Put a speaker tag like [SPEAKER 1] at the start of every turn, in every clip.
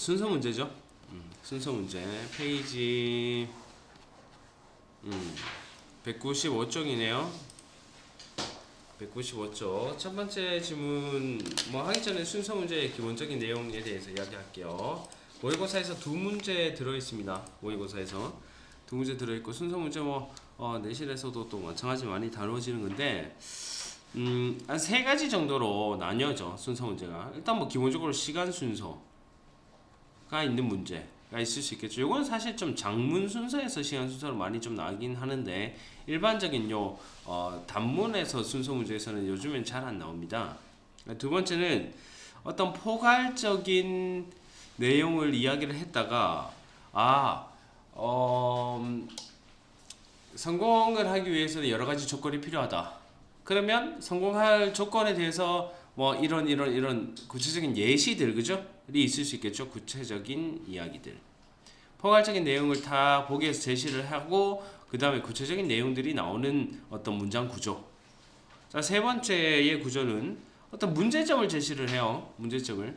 [SPEAKER 1] 순서 문제죠. 음, 순서 문제 페이지 음, 195쪽이네요. 195쪽 첫 번째 질문 뭐 하기 전에 순서 문제의 기본적인 내용에 대해서 이야기할게요. 모의고사에서 두 문제 들어 있습니다. 모의고사에서 두 문제 들어 있고 순서 문제 뭐 어, 내실에서도 또 마찬가지 많이 다뤄지는 건데 음, 한 세 가지 정도로 나뉘어져 순서 문제가 일단 뭐 기본적으로 시간 순서 가 있는 문제가 있을 수 있겠죠. 이건 사실 좀 장문 순서에서 시간 순서로 많이 좀 나긴 하는데 일반적인 요 어, 단문에서 순서 문제에서는 요즘엔 잘 안 나옵니다. 두 번째는 어떤 포괄적인 내용을 이야기를 했다가 아 어, 음, 성공을 하기 위해서는 여러 가지 조건이 필요하다. 그러면 성공할 조건에 대해서 뭐 이런 이런 이런 구체적인 예시들 그죠? 이 있을 수 있겠죠. 구체적인 이야기들. 포괄적인 내용을 다 보기에서 제시를 하고 그 다음에 구체적인 내용들이 나오는 어떤 문장 구조. 자, 세 번째의 구조는 어떤 문제점을 제시를 해요. 문제점을.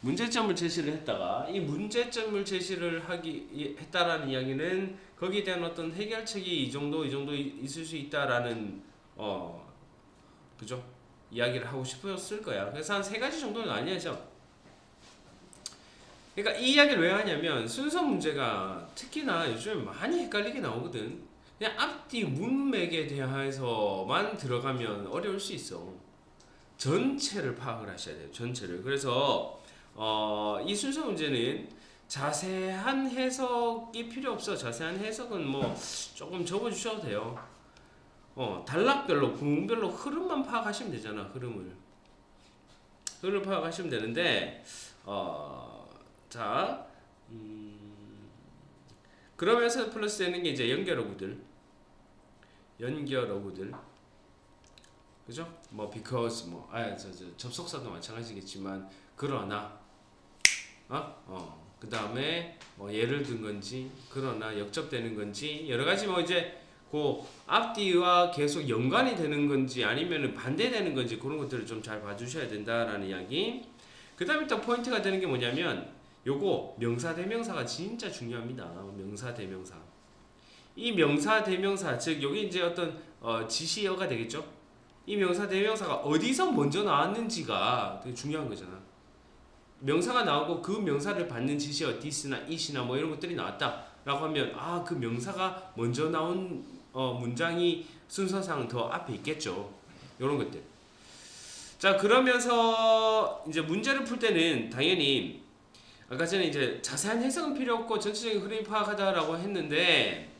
[SPEAKER 1] 문제점을 제시를 했다가 이 문제점을 제시를 하기 했다라는 이야기는 거기에 대한 어떤 해결책이 이 정도 이 정도 이- 있을 수 있다라는 어 그죠 이야기를 하고 싶었을 거야. 그래서 한 세 가지 정도는 아니죠. 그러니까 이 이야기를 왜 하냐면 순서 문제가 특히나 요즘에 많이 헷갈리게 나오거든. 그냥 앞뒤 문맥에 대해서만 들어가면 어려울 수 있어. 전체를 파악을 하셔야 돼요. 전체를. 그래서 어, 이 순서 문제는 자세한 해석이 필요 없어. 자세한 해석은 뭐 조금 적어주셔도 돼요. 어, 단락별로, 부문별로 흐름만 파악하시면 되잖아. 흐름을. 흐름을 파악하시면 되는데, 어, 자, 음, 그러면서 플러스 되는 게 이제 연결 어구들. 연결 어구들. 그죠? 뭐 because 뭐 아, 저, 저 접속사도 마찬가지겠지만 그러나 어? 어. 그다음에 뭐 예를 든 건지 그러나 역접되는 건지 여러 가지 뭐 이제 그 앞뒤와 계속 연관이 되는 건지 아니면은 반대되는 건지 그런 것들을 좀 잘 봐주셔야 된다라는 이야기. 그 다음에 또 포인트가 되는 게 뭐냐면 요거 명사 대명사가 진짜 중요합니다. 명사 대명사. 이 명사 대명사 즉 여기 이제 어떤 어, 지시어가 되겠죠. 이 명사 대명사가 어디서 먼저 나왔는지가 되게 중요한 거잖아. 명사가 나오고 그 명사를 받는 지시어 this나 it이나 뭐 이런 것들이 나왔다 라고 하면 아 그 명사가 먼저 나온 어, 문장이 순서상 더 앞에 있겠죠. 이런 것들. 자 그러면서 이제 문제를 풀 때는 당연히 아까 전에 이제 자세한 해석은 필요 없고 전체적인 흐름이 파악하다라고 했는데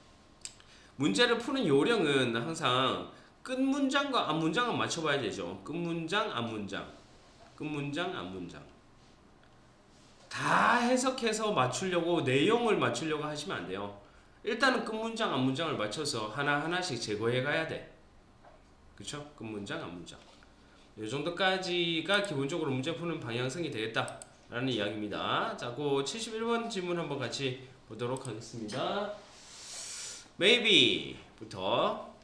[SPEAKER 1] 문제를 푸는 요령은 항상 끝 문장과 앞 문장은 맞춰봐야 되죠. 끝 문장, 앞 문장, 끝 문장, 앞 문장. 다 해석해서 맞추려고 내용을 맞추려고 하시면 안 돼요. 일단은 끝 문장, 앞 문장을 맞춰서 하나 하나씩 제거해 가야 돼. 그렇죠? 끝 문장, 앞 문장. 이 정도까지가 기본적으로 문제 푸는 방향성이 되겠다 라는 이야기입니다. 자, 그 71번 질문 한번 같이 보도록 하겠습니다. maybe부터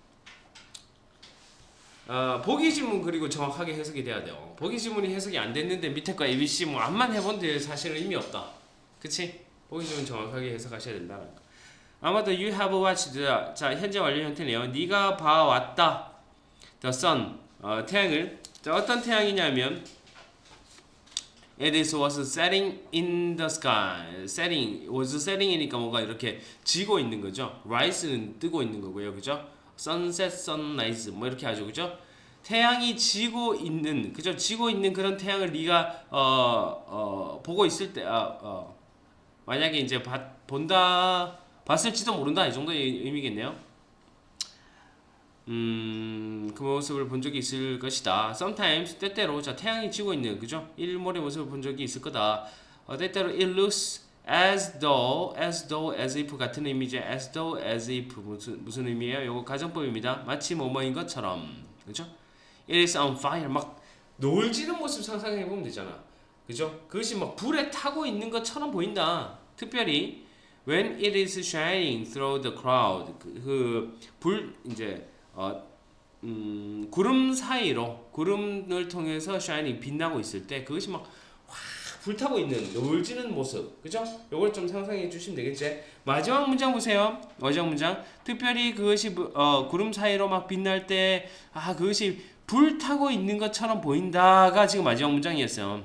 [SPEAKER 1] 어, 보기 지문 그리고 정확하게 해석이 돼야 돼요. 보기 지문이 해석이 안 됐는데 밑에 거 ABC 뭐 앞만 해본데 사실은 의미 없다. 그치? 보기 지문 정확하게 해석하셔야 된다는 거. 아마도 you have watched 자 현재 완료 형태네요. 네가 봐왔다. the sun 어, 태양을 자 어떤 태양이냐면 It is was setting in the sky. setting was setting이니까 뭔가 이렇게 지고 있는 거죠. rise는 뜨고 있는 거고요, 그죠? sunset, sunrise 뭐 이렇게 하죠, 그죠? 태양이 지고 있는, 그죠? 지고 있는 그런 태양을 네가 어, 어, 보고 있을 때, 아, 어, 만약에 이제 봤, 본다, 봤을지도 모른다 이 정도의 의미겠네요. 음, 그 모습을 본 적이 있을 것이다. Sometimes 때때로 자 태양이 지고 있는 그죠? 일몰의 모습을 본 적이 있을 거다. 어, 때때로 it looks as though, as though, as if 같은 의미죠. as though, as if 무슨 무슨 의미예요? 요거 가정법입니다. 마치 뭐뭐인 것처럼 그죠? It is on fire 막 놀지는 모습 상상해 보면 되잖아. 그죠? 그것이 막 불에 타고 있는 것처럼 보인다. 특별히 when it is shining through the cloud 그불 이제 어, 음, 구름 사이로 구름을 통해서 shining 빛나고 있을 때 그것이 막 확 불타고 있는 놀지는 모습. 그죠? 요걸 좀 상상해 주시면 되겠지? 마지막 문장 보세요. 마지막 문장. 특별히 그것이 부- 어, 구름 사이로 막 빛날 때 아 그것이 불타고 있는 것처럼 보인다가 지금 마지막 문장이었어요.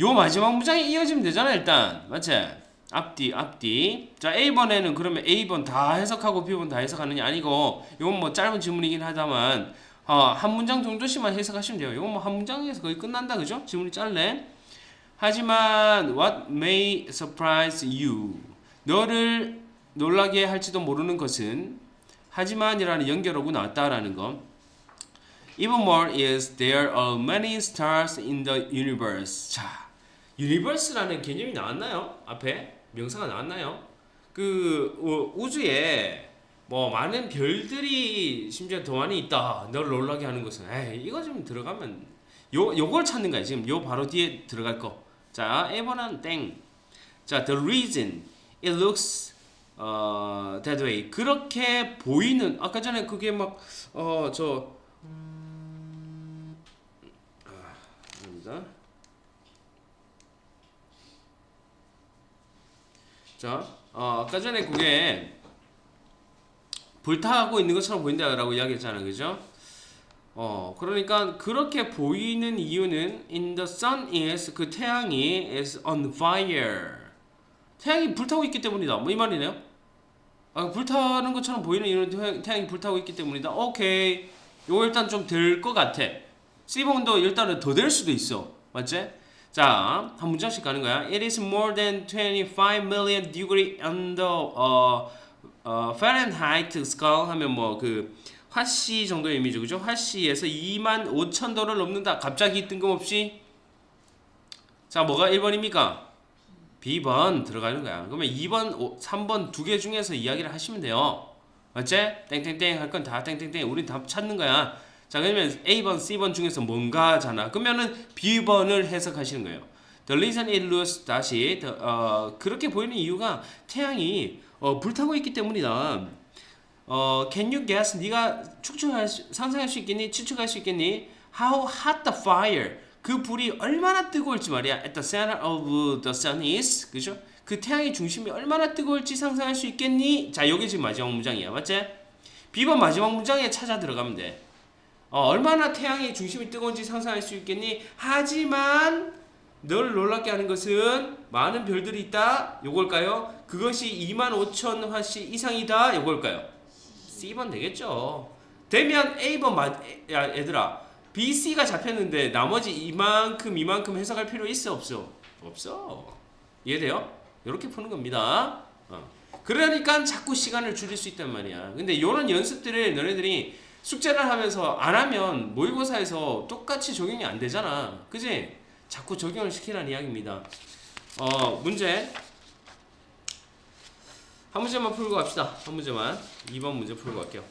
[SPEAKER 1] 요 마지막 문장이 이어지면 되잖아 일단. 맞지? 앞뒤 앞뒤. 자 A번에는 그러면 A번 다 해석하고 B번 다 해석하느냐? 아니고 이건 뭐 짧은 질문이긴 하다만 어, 한 문장 정도씩만 해석하시면 돼요. 이건 뭐 한 문장에서 거의 끝난다 그죠? 질문이 짧네. 하지만 what may surprise you? 너를 놀라게 할지도 모르는 것은 하지만이라는 연결어구 나왔다라는 거. Even more is there are many stars in the universe. 자, universe라는 개념이 나왔나요? 앞에 명사가 나왔나요? 그 어, 우주에 뭐 많은 별들이 심지어 더 많이 있다. 널 놀라게 하는 것은 에이 이거 좀 들어가면 요 요걸 찾는 거야. 지금 요 바로 뒤에 들어갈 거. 자, 1번은 땡. 자, the reason it looks 어, that way. 그렇게 보이는 아까 전에 그게 막어저 입니다. 자, 어, 아까 전에 그게 불타고 있는 것처럼 보인다라고 이야기했잖아요, 그죠? 어, 그러니까 그렇게 보이는 이유는 in the sun is 그 태양이 is on fire. 태양이 불타고 있기 때문이다. 뭐 이 말이네요. 아, 불타는 것처럼 보이는 이유는 태양- 태양이 불타고 있기 때문이다. 오케이. 요거 일단 좀 될 것 같아. C번도 일단은 더 될 수도 있어. 맞지? 자, 한 문장씩 가는 거야. It is more than 25 million degree under 어, 어, Fahrenheit scale 하면 뭐 그 화씨 정도의 의미죠. 그죠? 화씨에서 2만 5천 도를 넘는다. 갑자기 뜬금없이 자, 뭐가 1번입니까? B번 들어가는 거야. 그러면 2번, 3번 두 개 중에서 이야기를 하시면 돼요. 맞지? 땡땡땡 할 건 다 땡땡땡. 우린 답 찾는 거야. 자, 그러면 A번, C번 중에서 뭔가잖아. 그러면은 B번을 해석하시는 거예요. The reason it looks 다시 the, 어, 그렇게 보이는 이유가 태양이 어, 불타고 있기 때문이다. 어, can you guess? 네가 추측할 수, 상상할 수 있겠니? 추측할 수 있겠니? How hot the fire? 그 불이 얼마나 뜨거울지 말이야. At the center of the sun is 그죠? 그 태양의 중심이 얼마나 뜨거울지 상상할 수 있겠니? 자, 여기 지금 마지막 문장이야, 맞지? B번 마지막 문장에 찾아 들어가면 돼. 어, 얼마나 태양의 중심이 뜨거운지 상상할 수 있겠니? 하지만 널 놀랍게 하는 것은 많은 별들이 있다. 요걸까요? 그것이 2만 5천 화씨 이상이다. 요걸까요? C번 되겠죠. 되면 A번 맞 야, 얘들아. B, C가 잡혔는데 나머지 이만큼 이만큼 해석할 필요 있어 없어? 없어. 이해돼요? 이렇게 푸는 겁니다. 어. 그러니까 자꾸 시간을 줄일 수 있단 말이야. 근데 이런 연습들을 너네들이 숙제를 하면서 안 하면 모의고사에서 똑같이 적용이 안 되잖아. 그지? 자꾸 적용을 시키라는 이야기입니다. 어, 문제. 한 문제만 풀고 갑시다. 한 문제만. 2번 문제 풀고 갈게요.